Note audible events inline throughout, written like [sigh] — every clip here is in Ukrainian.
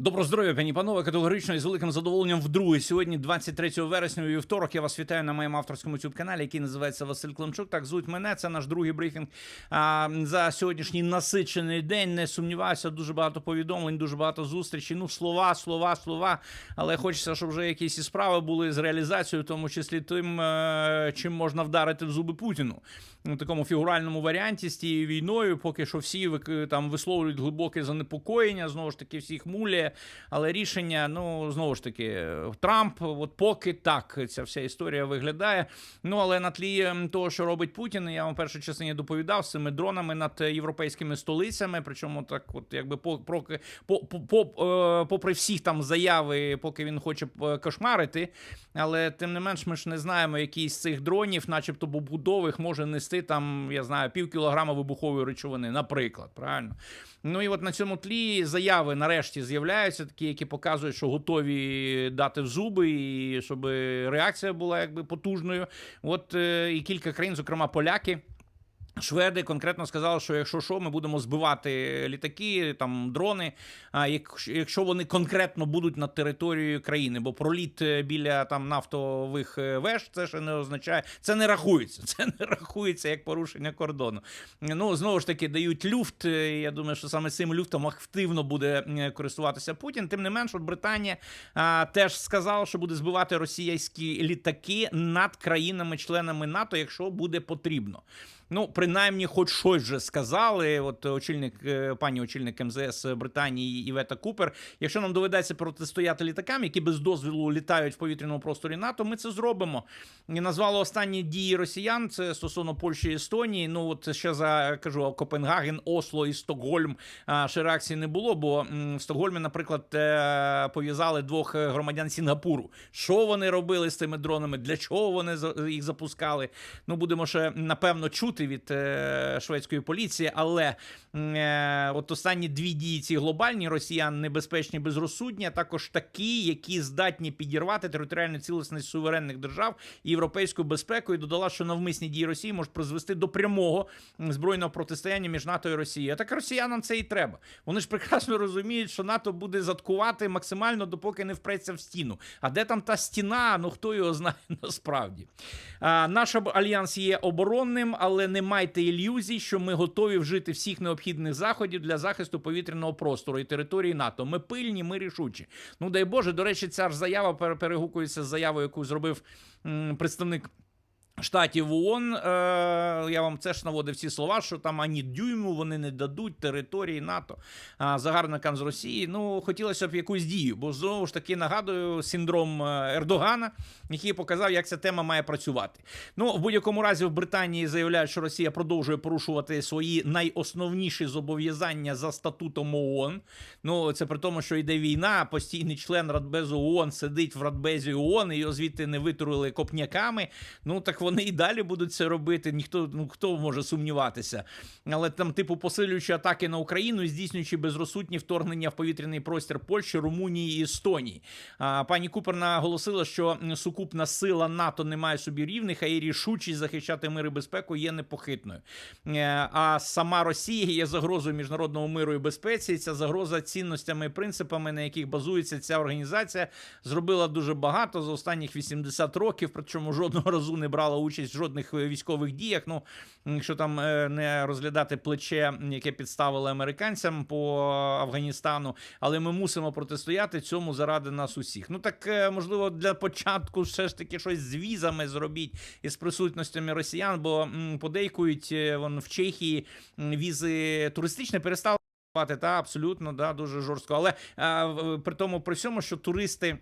Добро здоров'я, пані панове, категорично і з великим задоволенням вдруге. Сьогодні, 23 вересня, вівторок, я вас вітаю на моєму авторському youtube каналі, який називається Василь Климчук. Так звуть мене. Це наш другий брифінг а, за сьогоднішній насичений день. Не сумніваюся, дуже багато повідомлень, дуже багато зустрічей. Ну, слова, слова, слова. Але хочеться, щоб вже якісь і справи були з реалізацією, в тому числі тим, е, чим можна вдарити в зуби Путіну. У такому фігуральному варіанті з тією війною, поки що всі там висловлюють глибоке занепокоєння, знову ж таки, всіх муляє. Але рішення, ну знову ж таки, Трамп, от поки так ця вся історія виглядає. Ну але на тлі того, що робить Путін, я вам в першій частині доповідав з цими дронами над європейськими столицями. Причому так, от якби по, проки- по, по, по, е, попри всі там заяви, поки він хоче е, кошмарити. Але тим не менш, ми ж не знаємо, який з цих дронів, начебто побудових, може нести там, я знаю, пів кілограма вибухової речовини, наприклад, правильно. Ну і от на цьому тлі заяви нарешті з'являються, такі, які показують, що готові дати в зуби, і щоб реакція була якби потужною. От е, і кілька країн, зокрема поляки. Шведи конкретно сказали, що якщо що, ми будемо збивати літаки, там дрони. А якщо, вони конкретно будуть над територією країни, бо проліт е, біля там нафтових е, веж, це ще не означає, це не рахується. [laughs] Це не рахується як порушення кордону. Ну знову ж таки дають люфт. е, Я думаю, що саме цим люфтом активно буде користуватися Путін. Тим не менш, от Британія а, теж сказала, що буде збивати російські літаки над країнами-членами НАТО, якщо буде потрібно. Ну, принаймні, хоч щось вже сказали. От очільник, е, пані очільник МЗС Британії Івета Купер. Якщо нам доведеться протистояти літакам, які без дозволу літають в повітряному просторі НАТО, ми це зробимо. І назвали останні дії росіян. Це стосовно Польщі і Естонії. Ну от ще за кажу Копенгаген, Осло і Стокгольм. Ще реакції не було, бо в Стокгольмі, наприклад, е, пов'язали двох громадян Сінгапуру. Що вони робили з цими дронами? Для чого вони їх запускали? Ну будемо ще напевно чути від е, шведської поліції, але е, от останні дві дії ці глобальні росіян небезпечні, безрозсудні, а також такі, які здатні підірвати територіальну цілісність суверенних держав і європейську безпеку, і додала, що навмисні дії Росії можуть призвести до прямого збройного протистояння між НАТО і Росією. А так росіянам це і треба. Вони ж прекрасно розуміють, що НАТО буде заткувати максимально, допоки не впреться в стіну. А де там та стіна? Ну хто його знає [laughs] насправді. А, наш альянс є оборонним, але не майте ілюзій, що ми готові вжити всіх необхідних заходів для захисту повітряного простору і території НАТО. Ми пильні, ми рішучі. Ну дай Боже, до речі, ця ж заява перегукується з заявою, яку зробив м, представник. Штатів ООН, е, я вам теж наводив ці слова, що там ані дюйму вони не дадуть території НАТО загарбникам з Росії. Ну, хотілося б якусь дію, бо знову ж таки нагадую синдром е, Ердогана, який показав, як ця тема має працювати. Ну, в будь-якому разі в Британії заявляють, що Росія продовжує порушувати свої найосновніші зобов'язання за статутом ООН. Ну, це при тому, що йде війна, постійний член Радбезу ООН сидить в Радбезі ООН, і його звідти не витурили копняками. Ну так вони і далі будуть це робити. Ніхто ну хто може сумніватися. Але там, типу, посилюючи атаки на Україну і здійснюючи безрозсудні вторгнення в повітряний простір Польщі, Румунії і Естонії. А, пані Купер наголосила, що сукупна сила НАТО не має собі рівних, а її рішучість захищати мир і безпеку є непохитною. Е, А сама Росія є загрозою міжнародному миру і безпеці. І Ця загроза цінностями і принципами, на яких базується ця організація, зробила дуже багато за останніх 80 років. Причому жодного разу не брала участь в жодних е, військових діях. Ну якщо там е, не розглядати плече, яке підставили американцям по Афганістану, але ми мусимо протистояти цьому заради нас усіх. Ну так е, можливо для початку все ж таки щось з візами зробіть із присутностями росіян, бо подейкують вон в Чехії візи туристичні перестали. Та абсолютно да дуже жорстко. Але а, при тому при всьому, що туристи.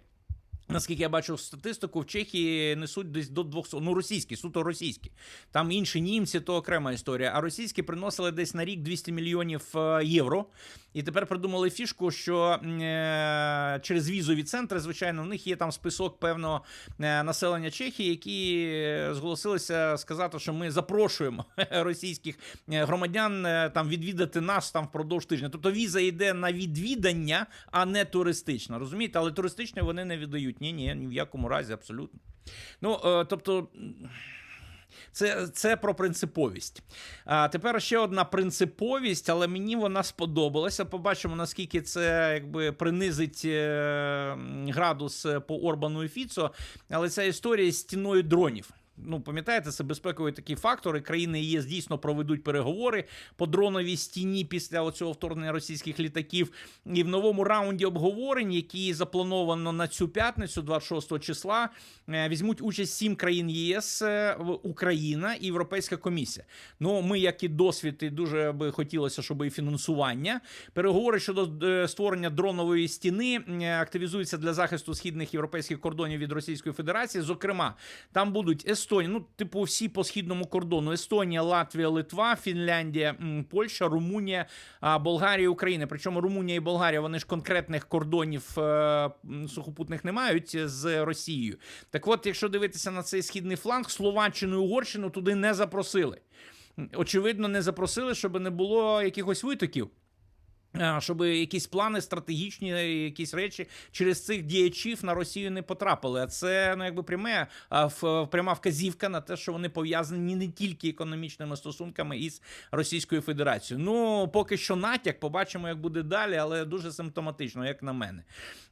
Наскільки я бачу статистику, в Чехії несуть десь до 200, ну російські, суто російські. Там інші німці, то окрема історія. А російські приносили десь на рік 200 мільйонів е, євро. І тепер придумали фішку, що е, через візові центри, звичайно, в них є там список певного е, населення Чехії, які е, зголосилися сказати, що ми запрошуємо [laughs] російських громадян там відвідати нас там впродовж тижня. Тобто віза йде на відвідання, а не туристична. Розумієте, але туристичне вони не віддають. Ні, ні, ні в якому разі, абсолютно. Ну, е, тобто. Це, це про принциповість. А тепер ще одна принциповість, але мені вона сподобалася. Побачимо, наскільки це якби принизить е, градус по Орбану і Фіцо. Але ця історія з стіною дронів. Ну, пам'ятаєте, це безпековий такий фактор. і Країни ЄС дійсно проведуть переговори по дроновій стіні після оцього вторгнення російських літаків. І в новому раунді обговорень, які заплановано на цю п'ятницю, 26 числа, е, візьмуть участь сім країн ЄС, е, Україна і Європейська комісія. Ну, ми, як і досвід, і дуже би хотілося, щоб і фінансування. Переговори щодо е, створення дронової стіни активізуються для захисту східних європейських кордонів від Російської Федерації. Зокрема, там будуть ну типу всі по східному кордону: Естонія, Латвія, Литва, Фінляндія, Польща, Румунія, Болгарія, Україна. Причому Румунія і Болгарія вони ж конкретних кордонів е, сухопутних не мають з Росією. Так от, якщо дивитися на цей східний фланг, Словаччину і Угорщину туди не запросили. Очевидно, не запросили, щоб не було якихось витоків. А, Щоб якісь плани стратегічні, якісь речі через цих діячів на Росію не потрапили. А це ну якби пряме пряма вказівка на те, що вони пов'язані не тільки економічними стосунками із Російською Федерацією. Ну поки що натяк, побачимо, як буде далі, але дуже симптоматично, як на мене.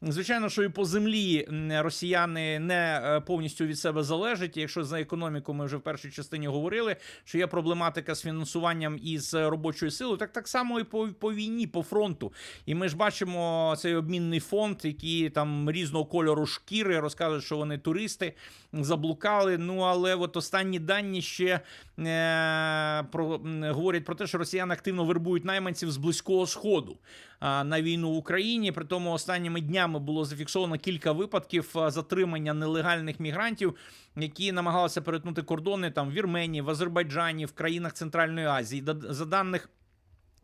Звичайно, що і по землі росіяни не е, повністю від себе залежать. Якщо за економіку ми вже в першій частині говорили, що є проблематика з фінансуванням із робочою силою, так так само і по, по війні, по фронту. І ми ж бачимо цей обмінний фонд, які там різного кольору шкіри розказують, що вони туристи заблукали. Ну але от останні дані ще е, про, говорять про те, що росіяни активно вербують найманців з близького сходу а, на війну в Україні. При тому останніми днями було зафіксовано кілька випадків затримання нелегальних мігрантів, які намагалися перетнути кордони там в Вірменії, в Азербайджані, в країнах Центральної Азії. За даних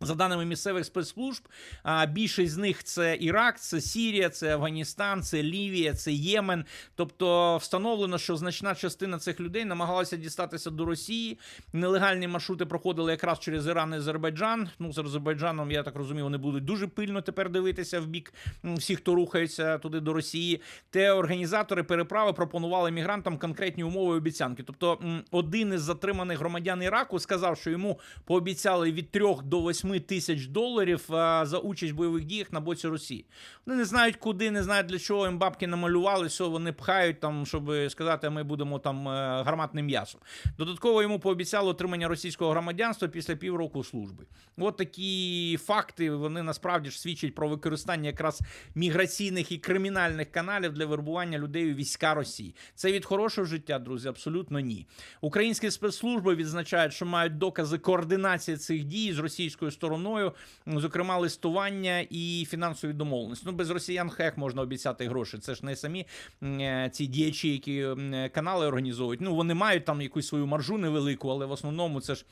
за даними місцевих спецслужб, більшість з них це Ірак, це Сірія, це Афганістан, це Лівія, це Ємен. Тобто встановлено, що значна частина цих людей намагалася дістатися до Росії. Нелегальні маршрути проходили якраз через Іран і Азербайджан. Ну з Азербайджаном, я так розумію, вони будуть дуже пильно тепер дивитися в бік всіх, хто рухається туди до Росії. Те організатори переправи пропонували мігрантам конкретні умови і обіцянки. Тобто, один із затриманих громадян Іраку сказав, що йому пообіцяли від 3 до 8 тисяч доларів а, за участь в бойових діях на боці Росії. Вони не знають, куди, не знають для чого їм бабки намалювали, все вони пхають там, щоб сказати, ми будемо там е, гарматним м'ясом. Додатково йому пообіцяли отримання російського громадянства після півроку служби. От такі факти вони насправді ж свідчать про використання якраз міграційних і кримінальних каналів для вербування людей у війська Росії. Це від хорошого життя, друзі, абсолютно ні. Українські спецслужби відзначають, що мають докази координації цих дій з російською стороною, зокрема листування і фінансові домовленості. Ну без росіян хек можна обіцяти гроші. Це ж не самі е, ці діячі, які канали організовують. Ну вони мають там якусь свою маржу невелику, але в основному це ж.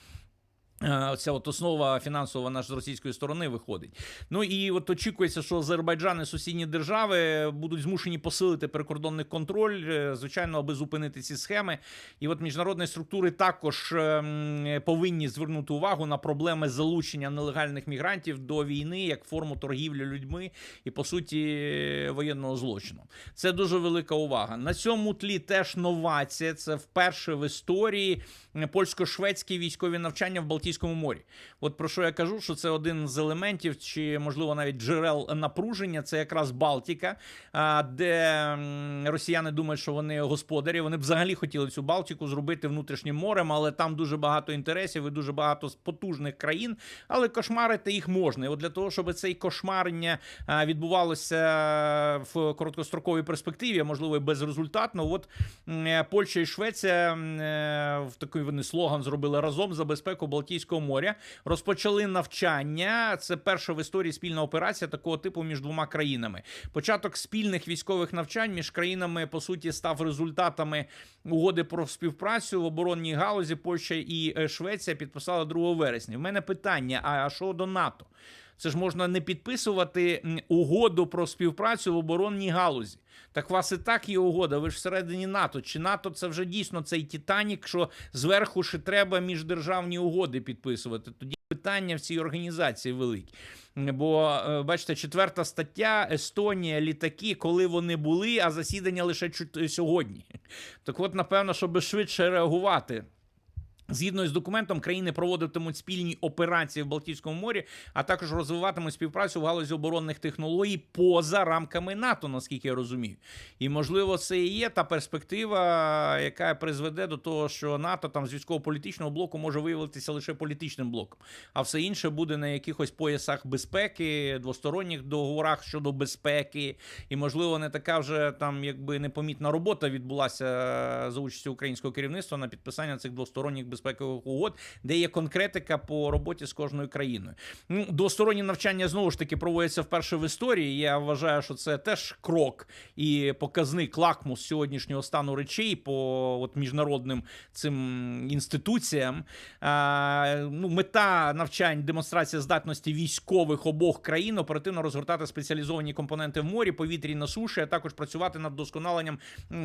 Е, Ця от основа фінансова наша з російської сторони виходить. Ну і от очікується, що Азербайджан і сусідні держави будуть змушені посилити прикордонний контроль, е, звичайно, аби зупинити ці схеми. І от міжнародні структури також ем, повинні звернути увагу на проблеми залучення нелегальних мігрантів до війни як форму торгівлі людьми і по суті воєнного злочину. Це дуже велика увага. На цьому тлі теж новація. Це вперше в історії польсько-шведські військові навчання в Балтійському морі. От про що я кажу, що це один з елементів, чи можливо навіть джерел напруження. Це якраз Балтіка, де росіяни думають, що вони господарі. Вони б взагалі хотіли цю Балтіку зробити внутрішнім морем, але там дуже багато інтересів і дуже багато потужних країн. Але кошмарити їх можна. І от для того, щоб це кошмарення відбувалося в короткостроковій перспективі, а можливо безрезультатно. От Польща і Швеція е, в такий вони слоган зробили разом за безпеку Балтійського моря. Розпочали навчання. Це перша в історії спільна операція такого типу між двома країнами. Початок спільних військових навчань між країнами по суті став результатами угоди про співпрацю в оборонній галузі. Польща і е, Швеція підписали 2 вересня. В мене питання: а що до НАТО? Це ж можна не підписувати угоду про співпрацю в оборонній галузі. Так у вас і так є угода. Ви ж всередині НАТО. Чи НАТО це вже дійсно цей Титанік, що зверху ще треба міждержавні угоди підписувати? Тоді питання в цій організації великі. Бо е, бачите, четверта стаття Естонія, літаки, коли вони були, а засідання лише сьогодні. Так от, напевно, щоб швидше реагувати. Згідно з документом, країни проводитимуть спільні операції в Балтійському морі, а також розвиватимуть співпрацю в галузі оборонних технологій поза рамками НАТО, наскільки я розумію. І можливо, це і є та перспектива, яка призведе до того, що НАТО там з військово-політичного блоку може виявитися лише політичним блоком, а все інше буде на якихось поясах безпеки, двосторонніх договорах щодо безпеки, і можливо не така вже там якби непомітна робота відбулася за участі українського керівництва на підписання цих двосторонніх безпекових угод, де є конкретика по роботі з кожною країною. Ну, двосторонні навчання знову ж таки проводяться вперше в історії. Я вважаю, що це теж крок і показник лакмус сьогоднішнього стану речей по от, міжнародним цим інституціям. А, ну, мета навчань демонстрація здатності військових обох країн оперативно розгортати спеціалізовані компоненти в морі, повітрі на суші, а також працювати над вдосконаленням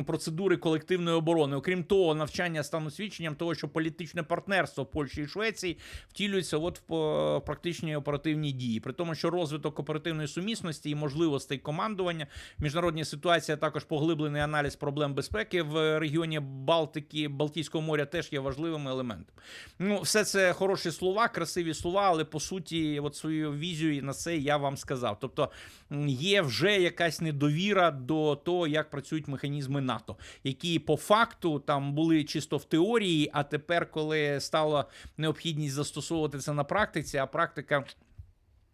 процедури колективної оборони. Окрім того, навчання стануть свідченням того, що політичне партнерство Польщі і Швеції втілюється от в по- практичній оперативній дії. При тому, що розвиток оперативної сумісності і можливостей командування, міжнародні ситуації, а також поглиблений аналіз проблем безпеки в регіоні Балтики, Балтійського моря теж є важливими елементами. Ну, все це хороші слова, красиві слова, але по суті, от свою візію на це я вам сказав. Тобто є вже якась недовіра до того, як працюють механізми НАТО, які по факту там були чисто в теорії, а тепер, коли стала необхідність застосовувати це на практиці, а практика.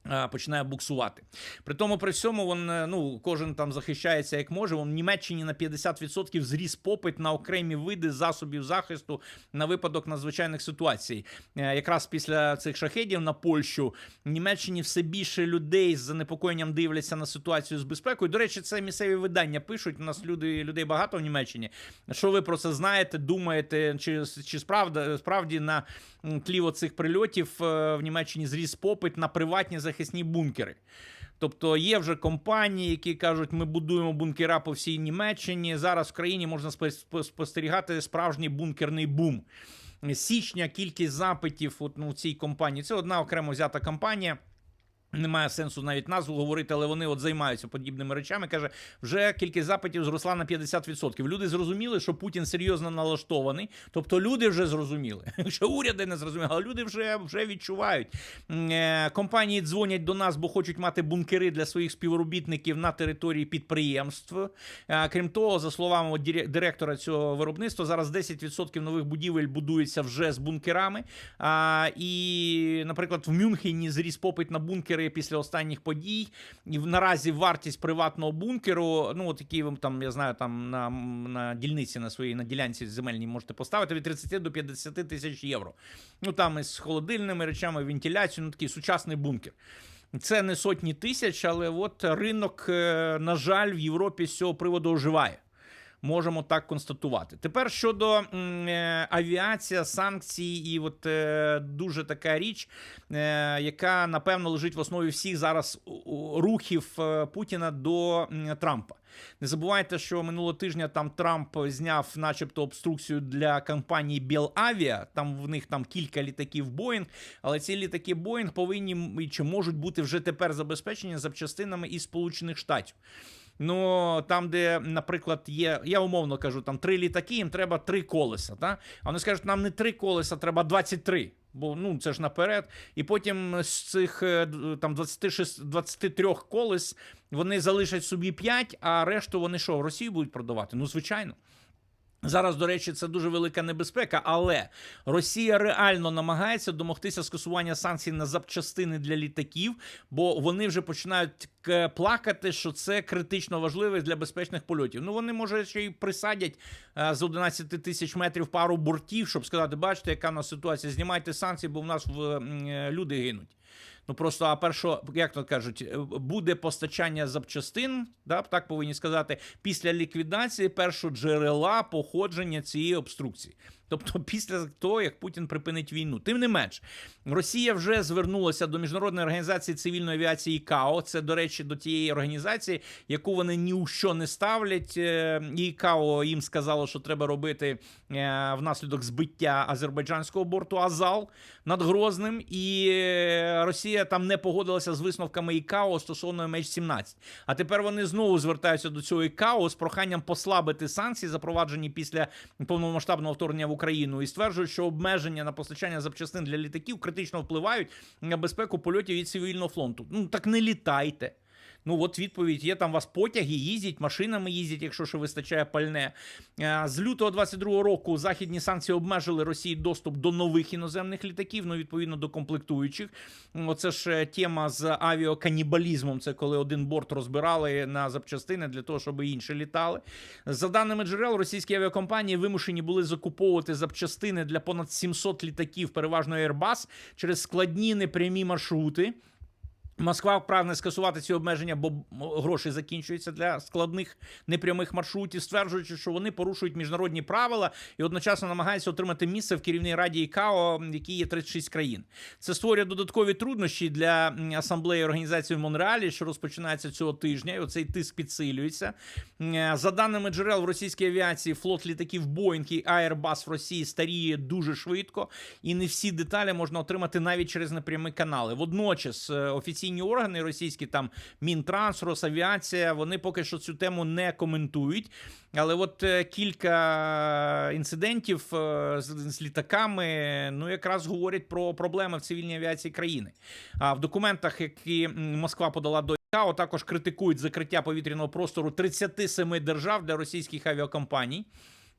А, Починає буксувати. При тому, при всьому, він, е, ну, кожен там захищається як може. Вон в Німеччині на 50% зріс попит на окремі види засобів захисту на випадок надзвичайних ситуацій. Е, Якраз після цих шахедів на Польщу в Німеччині все більше людей з занепокоєнням дивляться на ситуацію з безпекою. До речі, це місцеві видання пишуть. У нас люди, людей багато в Німеччині. Що ви про це знаєте, думаєте, чи, чи справді, справді на тлі оцих прильотів е, в Німеччині зріс попит на приватні захисні бункери? Тобто є вже компанії, які кажуть, ми будуємо бункера по всій Німеччині. Зараз в країні можна спостерігати справжній бункерний бум. Січня кількість запитів от, ну, цій компанії. Це одна окремо взята компанія. Немає сенсу навіть назву говорити, але вони от займаються подібними речами. Каже, вже кількість запитів зросла на 50%. Люди зрозуміли, що Путін серйозно налаштований. Тобто люди вже зрозуміли. [laughs] Що уряди не зрозуміли, але люди вже, вже відчувають. Е, Компанії дзвонять до нас, бо хочуть мати бункери для своїх співробітників на території підприємств. Е, Крім того, за словами директора цього виробництва, зараз 10% нових будівель будується вже з бункерами. І, наприклад, в Мюнхені зріс попит на бункери після останніх подій. І наразі вартість приватного бункеру, ну от які ви там, я знаю, там на, на дільниці на своїй на ділянці земельній можете поставити від 30 до 50 тисяч євро. Ну там із холодильними речами, вентиляцією, ну такий сучасний бункер. Це не сотні тисяч, але от ринок, е, на жаль, в Європі з цього приводу оживає. Можемо так констатувати. Тепер щодо е, авіація, санкцій, і от е, дуже така річ, е, яка напевно лежить в основі всіх зараз рухів е, Путіна до Трампа. Не забувайте, що минулого тижня там Трамп зняв, начебто, обструкцію для компанії Белавіа. Там в них там кілька літаків Боїнг, але ці літаки Боїнг повинні чи можуть бути вже тепер забезпечені запчастинами із Сполучених Штатів. Ну там, де, наприклад, є, я умовно кажу, там три літаки, їм треба три колеса. Та? Вони скажуть, нам не три колеса, треба 23. Бо ну це ж наперед. І потім з цих е, там 26, 23 колес вони залишать собі 5, а решту вони що, в Росії будуть продавати? Ну, звичайно. Зараз, до речі, це дуже велика небезпека, але Росія реально намагається домогтися скасування санкцій на запчастини для літаків, бо вони вже починають плакати, що це критично важливо для безпечних польотів. Ну вони може ще й присадять е, з 11 тисяч метрів пару бортів, щоб сказати, бачите, яка у нас ситуація. Знімайте санкції, бо в нас е, люди гинуть. Ну просто, а першо, як то кажуть, е, буде постачання запчастин, да, так повинні сказати, після ліквідації першоджерела походження цієї обструкції. Тобто після того, як Путін припинить війну. Тим не менш, Росія вже звернулася до міжнародної організації цивільної авіації КАО. Це, до речі, до тієї організації, яку вони ні у що не ставлять. Е, І КАО їм сказало, що треба робити е, внаслідок збиття азербайджанського борту Азал над Грозним. І е, Росія там не погодилася з висновками ІКАО стосовно MH17. А тепер вони знову звертаються до цього ІКАО з проханням послабити санкції, запроваджені після повномасштабного вторгнення в Україну. Україну і стверджують, що обмеження на постачання запчастин для літаків критично впливають на безпеку польотів від цивільного фронту. Ну так не літайте. Ну, от відповідь: є там у вас потяги, їздять, машинами їздять, якщо ще вистачає пальне. Е, З лютого 22-го року західні санкції обмежили Росії доступ до нових іноземних літаків, ну відповідно до комплектуючих. Оце ж е, тема з авіаканібалізмом. Це коли один борт розбирали на запчастини для того, щоб інші літали. За даними джерел, російські авіакомпанії вимушені були закуповувати запчастини для понад 700 літаків, переважно Airbus, через складні непрямі маршрути. Москва прагне скасувати ці обмеження, бо гроші закінчуються для складних непрямих маршрутів, стверджуючи, що вони порушують міжнародні правила і одночасно намагаються отримати місце в керівній раді ІКАО, в якій є 36 країн. Це створює додаткові труднощі для асамблеї організації в Монреалі, що розпочинається цього тижня. І оцей тиск підсилюється. Е, За даними джерел в російській авіації, флот літаків Boeing і Airbus в Росії старіє дуже швидко, і не всі деталі можна отримати навіть через непрямі канали. Водночас е, офіційні органи російські, там Мінтранс, Росавіація, вони поки що цю тему не коментують. Але от е, кілька інцидентів е, з літаками ну якраз говорять про проблеми в цивільній авіації країни. А в документах, які Москва подала до ІКАО, також критикують закриття повітряного простору 37 держав для російських авіакомпаній.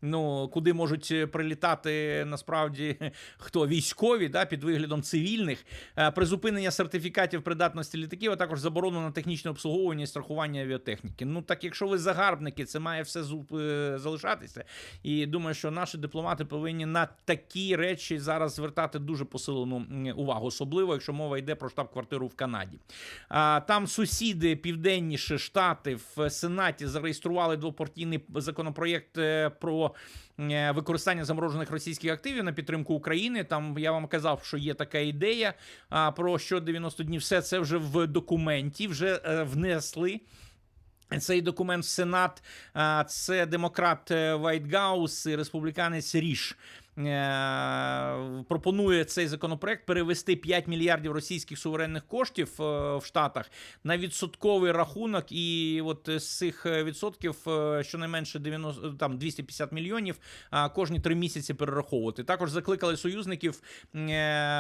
Ну, куди можуть е, прилітати насправді [laughs] хто військові да, під виглядом цивільних, Е, призупинення сертифікатів придатності літаків, а також заборону на технічне обслуговування і страхування авіатехніки. Ну так, якщо ви загарбники, це має все е, залишатися. І думаю, що наші дипломати повинні на такі речі зараз звертати дуже посилену увагу, особливо якщо мова йде про штаб-квартиру в Канаді. Там сусіди південніше штати в Сенаті зареєстрували двопартійний законопроєкт е, е, використання заморожених російських активів на підтримку України. Там я вам казав, що є така ідея про що 90 днів. Все це вже в документі, вже е, внесли. Цей документ в Сенат це демократ е, Вайтгаус і республіканець Ріш. Е, Пропонує цей законопроект перевести 5 мільярдів російських суверенних коштів е, в Штатах на відсотковий рахунок, і от з цих е, відсотків щонайменше 90, там 250 мільйонів кожні три місяці перераховувати. Також закликали союзників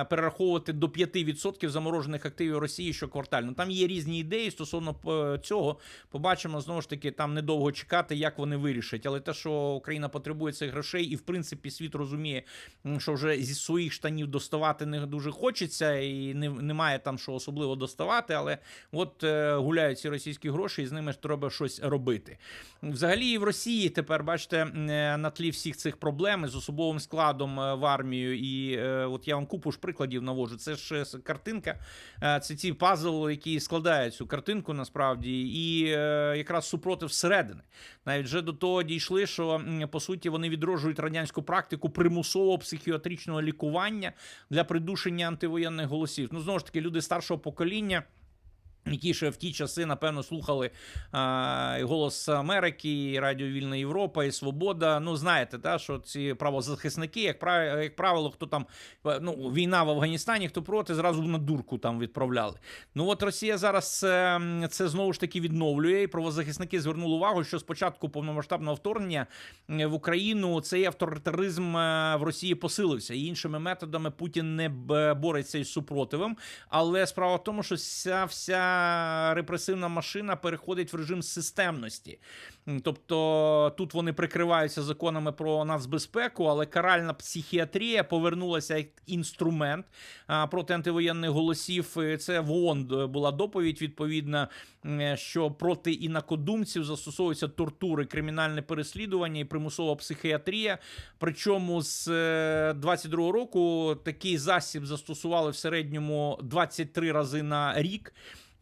перераховувати до 5% заморожених активів Росії щоквартально. Там є різні ідеї стосовно цього. Побачимо знову ж таки там недовго чекати, як вони вирішать. Але те, що Україна потребує цих грошей, і в принципі світ розуміє, м, що вже зі своїх штанів доставати не дуже хочеться, і не, немає там що особливо доставати. Але от е, гуляють ці російські гроші, і з ними треба щось робити. Взагалі, і в Росії тепер бачите е, на тлі всіх цих проблем з особовим складом е, в армію. І от я вам купу ж прикладів навожу. Це ж картинка, це ці пазл, які складають цю картинку насправді, і якраз супротив зсередини. Навіть вже до того дійшли, що по суті вони відроджують радянську практику примусового психіатричного лікування для придушення антивоєнних голосів. Ну знову ж таки, люди старшого покоління. Які ще в ті часи, напевно, слухали а, голос Америки, Радіо Вільна Європа, і Свобода. Ну, знаєте, та, що ці правозахисники, як правило, як правило, хто там е, ну, війна в Афганістані, хто проти, зразу на дурку там відправляли. Ну от Росія зараз це, це знову ж таки відновлює. І правозахисники звернули увагу, що спочатку повномасштабного вторгнення е, в Україну цей авторитаризм е, в Росії посилився. І іншими методами Путін не бореться із супротивом. Але справа в тому, що вся вся репресивна машина переходить в режим системності. Тобто тут вони прикриваються законами про нацбезпеку, але каральна психіатрія повернулася як інструмент проти антивоєнних голосів. Це в ООН була доповідь відповідна, що проти інакодумців застосовуються тортури, кримінальне переслідування і примусова психіатрія. Причому з е, 22 року такий засіб застосували в середньому 23 рази на рік.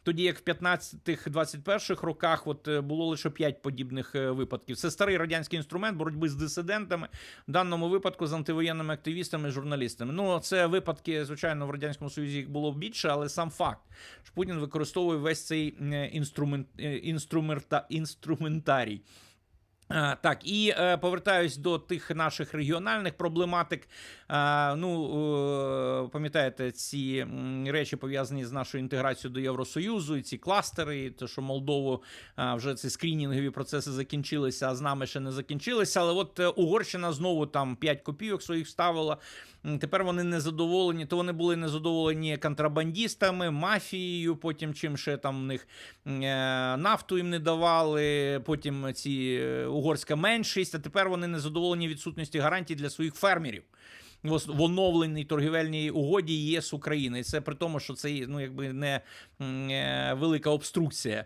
Тоді як в 15-21 роках от е, було лише 5 подібних е, випадків. Це старий радянський інструмент боротьби з дисидентами, в даному випадку з антивоєнними активістами журналістами. Ну, це випадки, звичайно, в радянському союзі їх було більше, але сам факт, що Путін використовує весь цей е, інструмент, інструмента, інструментарій. Е, Так, і е, повертаюсь до тих наших регіональних проблематик. Е, ну, е, пам'ятаєте, ці речі пов'язані з нашою інтеграцією до Євросоюзу, і ці кластери, і те, що Молдову е, вже ці скрінінгові процеси закінчилися, а з нами ще не закінчилися. Але от е, Угорщина знову там 5 копійок своїх ставила. Тепер вони не задоволені, то вони були незадоволені контрабандістами, мафією, потім чим ще там в них е, нафту їм не давали, потім ці е, угорська меншість, а тепер вони не задоволені відсутності гарантій для своїх фермерів. В оновленій торгівельній угоді ЄС України. І це при тому, що це ну, якби не е, велика обструкція.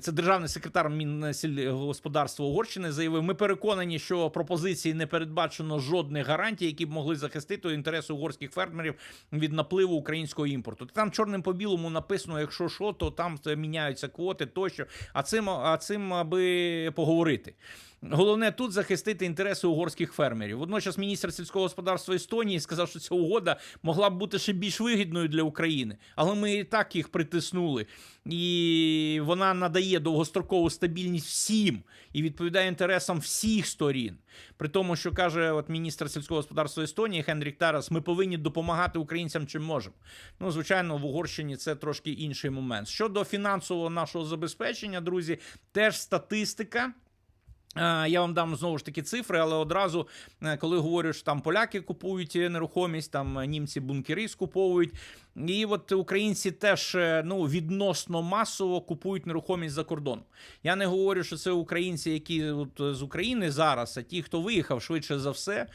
Це державний секретар Мінсільгосподарства Угорщини заявив: ми переконані, що пропозиції не передбачено жодних гарантій, які б могли захистити інтереси угорських фермерів від напливу українського імпорту. Там чорним по білому написано, якщо що, то там міняються квоти тощо. А цим, а цим аби поговорити. Головне тут захистити інтереси угорських фермерів. Водночас міністр сільського господарства Естонії сказав, що ця угода могла б бути ще більш вигідною для України, але ми і так їх притиснули. І вона надає довгострокову стабільність всім і відповідає інтересам всіх сторін. При тому, що каже от міністр сільського господарства Естонії Хенрік Тарас, ми повинні допомагати українцям чим можемо. Ну, звичайно, в Угорщині це трошки інший момент. Щодо фінансового нашого забезпечення, друзі, теж статистика. Е, Я вам дам знову ж таки цифри, але одразу, е, коли говорю, що там поляки купують нерухомість, там е, німці бункери скуповують. І от українці теж е, ну, відносно масово купують нерухомість за кордоном. Я не говорю, що це українці, які от з України зараз, а ті, хто виїхав швидше за все.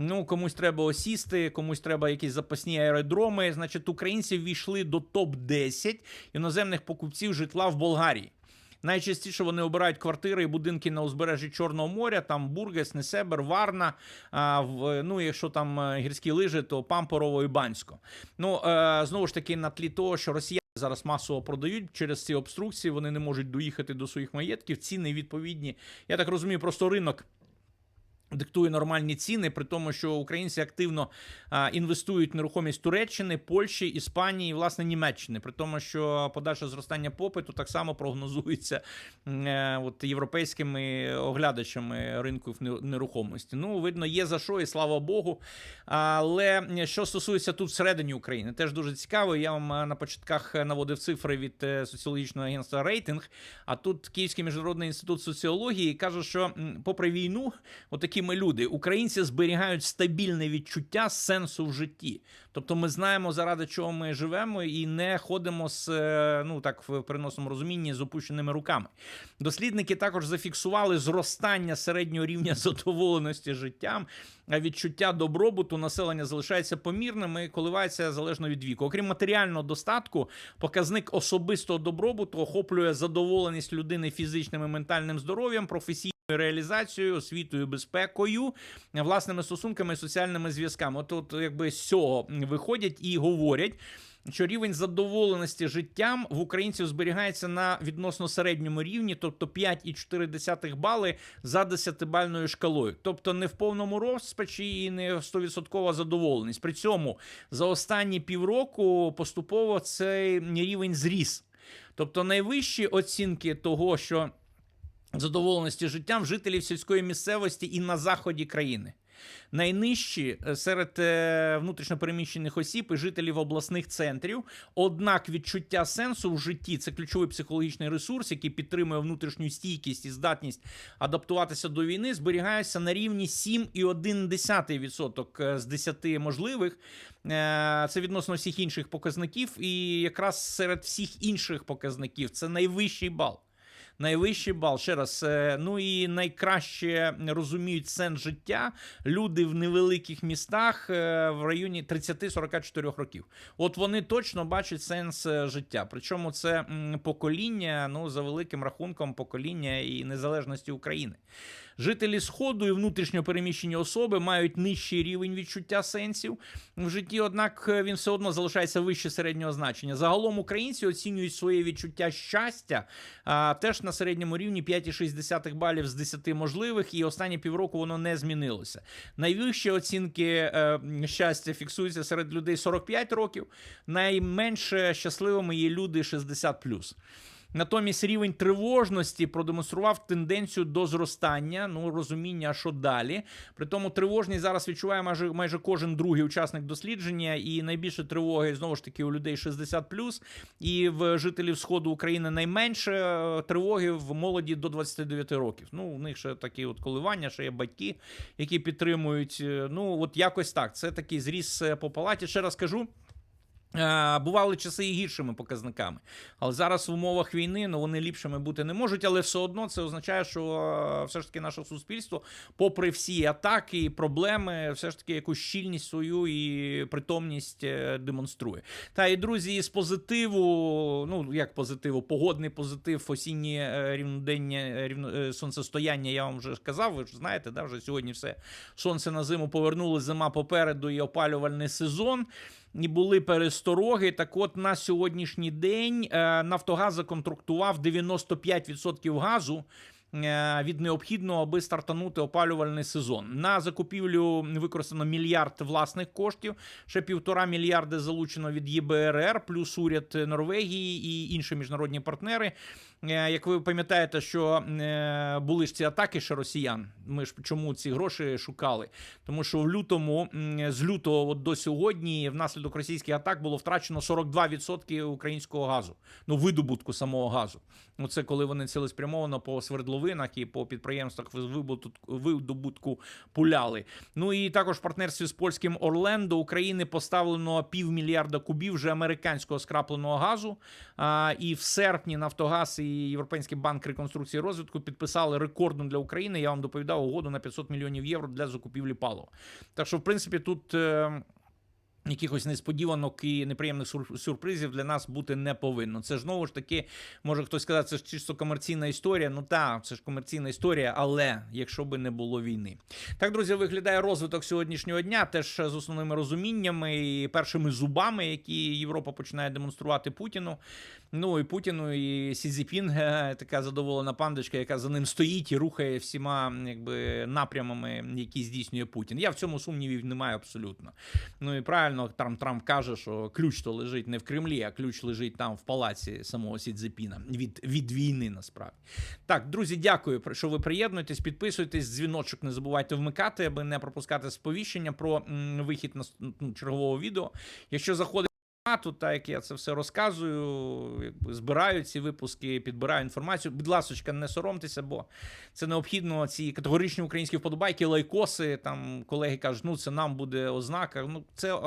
Ну, комусь треба осісти, комусь треба якісь запасні аеродроми. Значить, українці ввійшли до топ 10 іноземних покупців житла в Болгарії. Найчастіше вони обирають квартири і будинки на узбережжі Чорного моря, там Бургес, Несебер, Варна. А в ну, якщо там е, гірські лижі, то Пампорово і Бансько. Ну е, знову ж таки, на тлі того, що росіяни зараз масово продають через ці обструкції, вони не можуть доїхати до своїх маєтків. Ціни відповідні. Я так розумію, просто ринок. Диктує нормальні ціни, при тому, що українці активно а, інвестують в нерухомість Туреччини, Польщі, Іспанії, власне Німеччини. При тому, що подальше зростання попиту так само прогнозується е, от, європейськими оглядачами ринку нерухомості. Ну, видно, є за що, і слава Богу. Але що стосується тут всередині України, теж дуже цікаво. Я вам е, на початках наводив цифри від е, соціологічного агентства рейтинг. А тут Київський міжнародний інститут соціології каже, що попри війну, отакі ми люди, українці зберігають стабільне відчуття сенсу в житті. Тобто ми знаємо, заради чого ми живемо, і не ходимо з е, ну так в переносному розумінні з опущеними руками. Дослідники також зафіксували зростання середнього рівня [laughs] задоволеності життям, а відчуття добробуту населення залишається помірним і коливається залежно від віку. Окрім матеріального достатку, показник особистого добробуту охоплює задоволеність людини фізичним і ментальним здоров'ям, професійною реалізацією, освітою, безпекою, власними стосунками і соціальними зв'язками. От якби з цього виходять і говорять. Що рівень задоволеності життям в українців зберігається на відносно середньому рівні, тобто 5,4 бали за 10-бальною шкалою, тобто не в повному розпачі і не 100% задоволеність. При цьому за останні півроку поступово цей рівень зріс. Тобто найвищі оцінки того, що задоволеності життям жителів сільської місцевості і на заході країни. Найнижчі е, серед е, внутрішньопереміщених осіб і жителів обласних центрів. Однак відчуття сенсу в житті це ключовий психологічний ресурс, який підтримує внутрішню стійкість і здатність адаптуватися до війни, зберігається на рівні 7,1% е, з 10 можливих. Це відносно всіх інших показників, і якраз серед всіх інших показників це найвищий бал. Найвищий бал ще раз. е, Ну і найкраще розуміють сенс життя люди в невеликих містах е, в районі 30-44 років. От вони точно бачать сенс е, життя. Причому це покоління, ну за великим рахунком, покоління і незалежності України. Жителі Сходу і внутрішньо переміщені особи мають нижчий рівень відчуття сенсів в житті, однак е, він все одно залишається вище середнього значення. Загалом українці оцінюють своє відчуття щастя а, теж на середньому рівні 5,6 балів з 10 можливих, і останні півроку воно не змінилося. Найвищі оцінки е, щастя фіксуються серед людей 45 років, найменше щасливими є люди 60+. Натомість рівень тривожності продемонстрував тенденцію до зростання. Ну розуміння, що далі. При тому тривожність зараз відчуває майже майже кожен другий учасник дослідження, і найбільше тривоги знову ж таки у людей 60+, і в жителів сходу України найменше е, тривоги в молоді до 29 років. Ну, у них ще такі от коливання, ще є батьки, які підтримують. Е, Ну, от якось так. Це такий зріс е, по палаті. Ще раз кажу. Е, Бували часи і гіршими показниками, але зараз в умовах війни ну вони ліпшими бути не можуть. Але все одно це означає, що е, все ж таки наше суспільство, попри всі атаки і проблеми, все ж таки якусь щільність свою і притомність е, демонструє. Та і друзі, з позитиву, ну як позитиву, погодний позитив, осінні рівнодення рівно, сонцестояння. Я вам вже казав. Ви ж знаєте, да, вже сьогодні все сонце на зиму повернули, зима попереду і опалювальний сезон були перестороги. Так от на сьогоднішній день е, Нафтогаз законтрактував 95% газу. Е, Від необхідного, аби стартанути опалювальний сезон. На закупівлю використано мільярд власних коштів, ще півтора мільярди залучено від ЄБРР, плюс уряд Норвегії і інші міжнародні партнери. Е, Як ви пам'ятаєте, що е, були ж ці атаки ще росіян. Ми ж чому ці гроші шукали? Тому що в лютому, з лютого от до сьогодні, внаслідок російських атак було втрачено 42% українського газу, ну видобутку самого газу. Ну це коли вони цілеспрямовано по свердловинах і по підприємствах видобутку- пуляли. Ну і також в партнерстві з польським Орлендо України поставлено півмільярда кубів вже американського скрапленого газу. А, і в серпні Нафтогаз і Європейський банк реконструкції і розвитку підписали рекордну для України. Я вам доповідав угоду на 500 мільйонів євро для закупівлі палива. Так що, в принципі, тут. Якихось несподіванок і неприємних сюрпризів для нас бути не повинно. Це ж знову ж таки, може хтось сказати, це ж чисто комерційна історія. Ну так, це ж комерційна історія, але якщо би не було війни. Так, друзі, виглядає розвиток сьогоднішнього дня, теж з основними розуміннями і першими зубами, які Європа починає демонструвати Путіну. Ну і Путіну, і Сі Цзіпін, е, така задоволена пандочка, яка за ним стоїть і рухає всіма якби напрямами, які здійснює Путін. Я в цьому сумнівів не маю абсолютно. Ну і правильно Трамп Трамп каже, що ключ то лежить не в Кремлі, а ключ лежить там в палаці самого Сідзепіна від, від війни. Насправді так, друзі, дякую, що ви приєднуєтесь. Підписуйтесь, дзвіночок не забувайте вмикати, аби не пропускати сповіщення про м, вихід на ну, чергового відео. Якщо заходите. Тут, так як я це все розказую, якби збираю ці випуски, підбираю інформацію. Будь ласочка, не соромтеся, бо це необхідно. Ці категоричні українські вподобайки, лайкоси. Там колеги кажуть, ну це нам буде ознака. Ну, це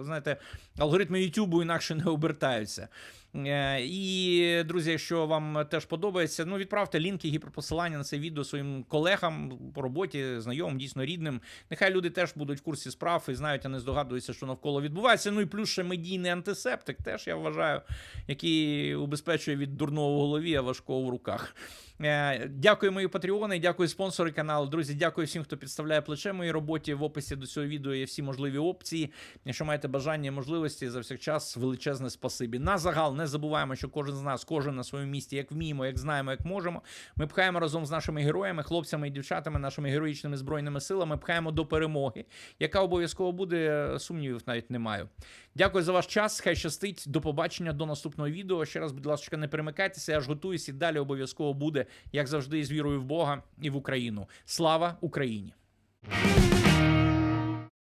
знаєте, алгоритми Ютубу інакше не обертаються. Е, І, друзі, якщо вам теж подобається, ну відправте лінки, гіперпосилання на це відео своїм колегам по роботі, знайомим, дійсно рідним. Нехай люди теж будуть в курсі справ і знають, а не здогадуються, що навколо відбувається. Ну і плюс ще медійний антисептик, теж я вважаю, який убезпечує від дурного в голові, а важкого в руках. Е, Дякую, мої патреони, дякую спонсори каналу. Друзі, дякую всім, хто підставляє плече моїй роботі. В описі до цього відео є всі можливі опції. Якщо маєте бажання і можливості, за всіх час величезне спасибі. На загал не забуваємо, що кожен з нас, кожен на своєму місці, як вміємо, як знаємо, як можемо. Ми пхаємо разом з нашими героями, хлопцями і дівчатами, нашими героїчними збройними силами, пхаємо до перемоги, яка обов'язково буде, сумнівів навіть не маю. Дякую за ваш час. Хай щастить. До побачення, до наступного відео. Ще раз, будь ласка, не перемикайтеся. Я ж готуюсь і далі обов'язково буде, як завжди, з вірою в Бога і в Україну. Слава Україні!